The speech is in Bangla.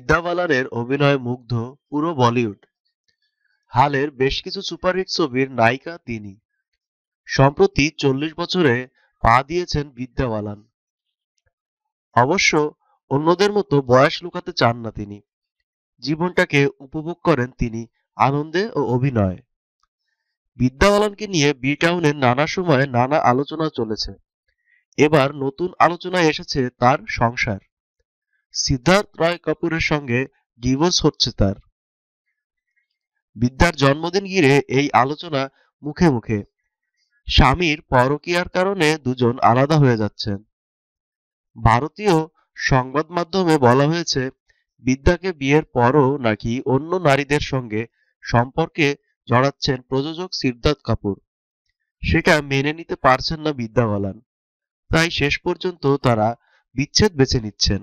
বালানের অভিনয়ে মুগ্ধ পুরো বলিউড। হালের বেশ কিছু সুপারহিট ছবির নায়িকা তিনি। সম্প্রতি চল্লিশ বছরে পা দিয়েছেন বিদ্যা বালান অবশ্য অন্যদের মতো বয়স লুকাতে চান না তিনি। জীবনটাকে উপভোগ করেন তিনি আনন্দে ও অভিনয়ে। বিদ্যা বালানকে নিয়ে বি টাউনের নানা সময়ে নানা আলোচনা চলেছে। এবার নতুন আলোচনায় এসেছে তার সংসার। সিদ্ধার্থ রয় কাপুরের সঙ্গে ডিভোর্স হচ্ছে তার। বিদ্যার জন্মদিন ঘিরে এই আলোচনা মুখে মুখে। স্বামীর পরকীয়ার কারণে দুজন আলাদা হয়ে যাচ্ছেন। ভারতীয় সংবাদ মাধ্যমে বলা হয়েছে, বিদ্যাকে বিয়ের পরও নাকি অন্য নারীদের সঙ্গে সম্পর্কে জড়াচ্ছেন প্রযোজক সিদ্ধার্থ কাপুর। সেটা মেনে নিতে পারছেন না বিদ্যা বালান তাই শেষ পর্যন্ত তারা বিচ্ছেদ বেছে নিচ্ছেন।